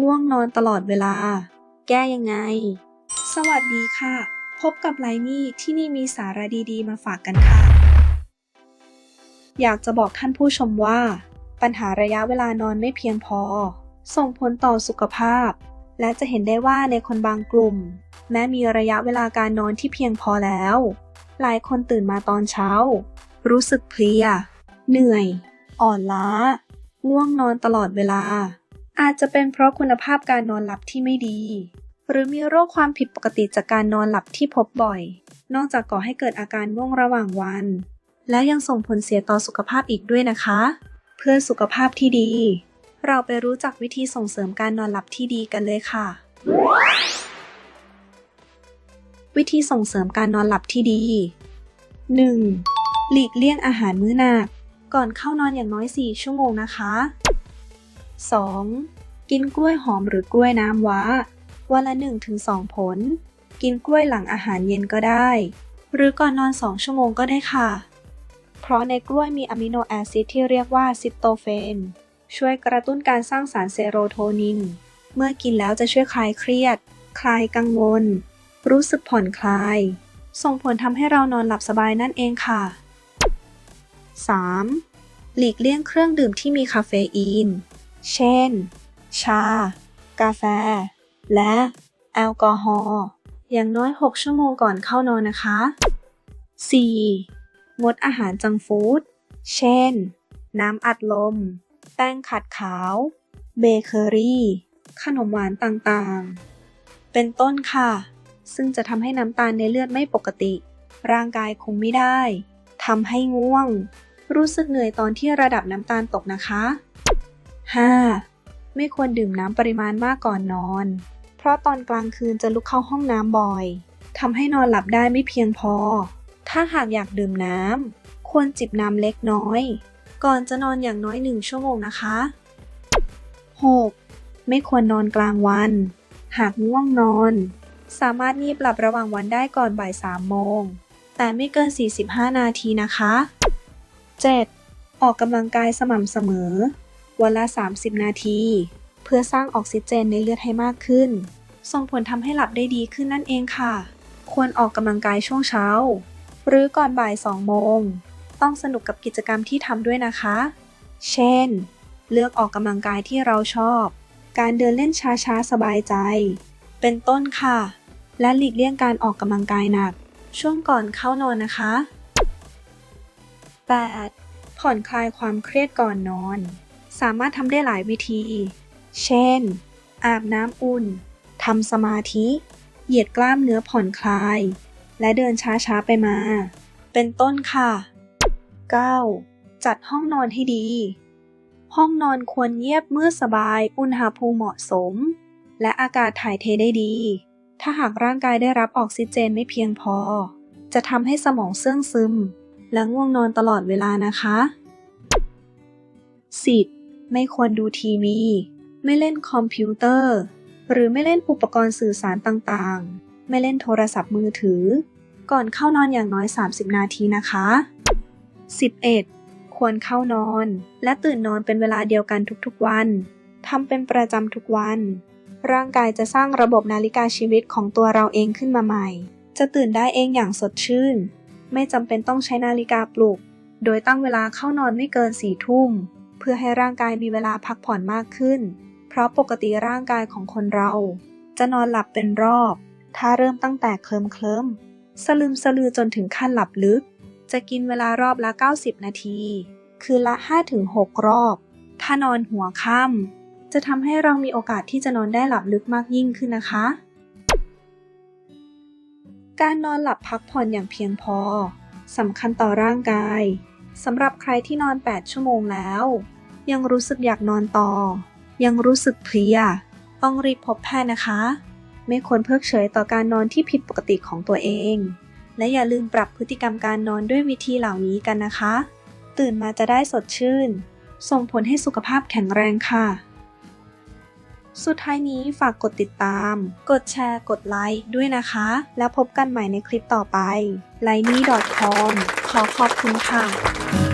ง่วงนอนตลอดเวลา แก้ยังไง สวัสดีค่ะ พบกับไลนี่ที่นี่มีสาระดีๆ มาฝากกันค่ะ อยากจะบอกท่านผู้ชมว่า ปัญหาระยะเวลานอนไม่เพียงพอ ส่งผลต่อสุขภาพ และจะเห็นได้ว่าในคนบางกลุ่ม แม้มีระยะเวลาการนอนที่เพียงพอแล้ว หลายคนตื่นมาตอนเช้า รู้สึกเพลีย เหนื่อย อ่อนล้า ง่วงนอนตลอดเวลา อาจจะเป็นเพราะคุณภาพการนอนหลับที่ไม่ดี หรือมีโรคความผิดปกติจากการนอนหลับที่พบบ่อย นอกจากก่อให้เกิดอาการง่วงระหว่างวัน และยังส่งผลเสียต่อสุขภาพอีกด้วยนะคะ เพื่อสุขภาพที่ดี เราไปรู้จักวิธีส่งเสริมการนอนหลับที่ดีกันเลยค่ะ วิธีส่งเสริมการนอนหลับที่ดี 1. หลีกเลี่ยงอาหารมื้อหนักก่อนเข้านอนอย่างน้อย 4 ชั่วโมงนะคะ 2. กินกล้วยหอมหรือกล้วยน้ำว้า วันละ 1-2 ผล กินกล้วยหลังอาหารเย็นก็ได้ หรือก่อนนอน 2 ชั่วโมงก็ได้ค่ะ เพราะในกล้วยมีอะมิโนแอซิดที่เรียกว่าซิโตเฟน ช่วยกระตุ้นการสร้างสารเซโรโทนิน เมื่อกินแล้วจะช่วยคลายเครียด คลายกังวล รู้สึกผ่อนคลาย ส่งผลทำให้เรานอนหลับสบายนั่นเองค่ะ 3. หลีกเลี่ยงเครื่องดื่มที่มีคาเฟอีน เช่น ชา กาแฟ และแอลกอฮอล์อย่างน้อย 6 ชั่วโมงก่อนเข้านอนนะคะ 4. งดอาหารจังฟู้ด เช่น น้ำอัดลม แป้งขัดขาว เบเกอรี่ ขนมหวานต่างๆ เป็นต้นค่ะ ซึ่งจะทำให้น้ำตาลในเลือดไม่ปกติ ร่างกายคงไม่ได้ ทำให้ง่วง รู้สึกเหนื่อยตอนที่ระดับน้ำตาลตกนะคะ 5. ไม่ควรดื่มน้ำปริมาณมากก่อนนอน เพราะตอนกลางคืนจะลุกเข้าห้องน้ำบ่อยทำให้นอนหลับได้ไม่เพียงพอ ถ้าหากอยากดื่มน้ำ ควรจิบน้ำเล็กน้อย ก่อนจะนอนอย่างน้อยหนึ่งชั่วโมงนะคะ 6. ไม่ควรนอนกลางวัน หากง่วงนอน สามารถงีบหลับระหว่างวันได้ก่อนบ่าย3โมง แต่ไม่เกิน 45 นาทีนะคะ 7. ออกกำลังกายสม่ำเสมอ วันละ 30 นาที เพื่อสร้างออกซิเจนในเลือดให้มากขึ้น ส่งผลทำให้หลับได้ดีขึ้นนั่นเองค่ะ ควรออกกำลังกายช่วงเช้า หรือก่อนบ่าย 2 โมง ต้องสนุกกับกิจกรรมที่ทำด้วยนะคะ เช่น เลือกออกกำลังกายที่เราชอบ การเดินเล่นช้าๆสบายใจ เป็นต้นค่ะ และหลีกเลี่ยงการออกกำลังกายหนัก ช่วงก่อนเข้านอนนะคะ 8. ผ่อนคลายความเครียดก่อนนอน สามารถทำได้หลายวิธี เช่น อาบน้ำอุ่น ทำสมาธิ เหยียดกล้ามเนื้อผ่อนคลาย และเดินช้าๆไปมา เป็นต้นค่ะ 9. จัดห้องนอนให้ดี ห้องนอนควรเงียบมืดสบาย อุณหภูมิเหมาะสม และอากาศถ่ายเทได้ดี ถ้าหากร่างกายได้รับออกซิเจนไม่เพียงพอ จะทำให้สมองเสื่องซึม และง่วงนอนตลอดเวลานะคะ 10. ไม่ควรดูทีวี ไม่เล่นคอมพิวเตอร์ หรือไม่เล่นอุปกรณ์สื่อสารต่างๆ ไม่เล่นโทรศัพท์มือถือ ก่อนเข้านอนอย่างน้อย 30 นาทีนะคะ 11. ควรเข้านอน และตื่นนอนเป็นเวลาเดียวกันทุกๆวันทำเป็นประจำทุกวัน ร่างกายจะสร้างระบบนาฬิกาชีวิตของตัวเราเองขึ้นมาใหม่ จะตื่นได้เองอย่างสดชื่น ไม่จำเป็นต้องใช้นาฬิกาปลุก โดยตั้งเวลาเข้านอนไม่เกินสี่ทุ่ม เพื่อให้ร่างกายมีเวลาพักผ่อนมากขึ้น เพราะปกติร่างกายของคนเรา จะนอนหลับเป็นรอบ ถ้าเริ่มตั้งแต่เคลิมเคลิมสลืมสลือจนถึงขั้นหลับลึก จะกินเวลารอบละ 90 นาที คือละ 5-6 รอบ ถ้านอนหัวค่ำจะทำให้เรามีโอกาสที่จะนอนได้หลับลึกมากยิ่งขึ้นนะคะ การนอนหลับพักผ่อนอย่างเพียงพอสำคัญต่อร่างกายสำหรับใครที่นอน 8 ชั่วโมงแล้ว ยังรู้สึกอยากนอนต่อ ยังรู้สึกเพลีย ต้องรีบพบแพทย์นะคะ ไม่ควรเพิกเฉยต่อการนอนที่ผิดปกติของตัวเอง และอย่าลืมปรับพฤติกรรมการนอนด้วยวิธีเหล่านี้กันนะคะ ตื่นมาจะได้สดชื่น ส่งผลให้สุขภาพแข็งแรงค่ะ สุดท้ายนี้ฝากกดติดตาม กดแชร์ กดไลค์ด้วยนะคะ แล้วพบกันใหม่ในคลิปต่อไป l i n e c o m ขอขอบคุณค่ะ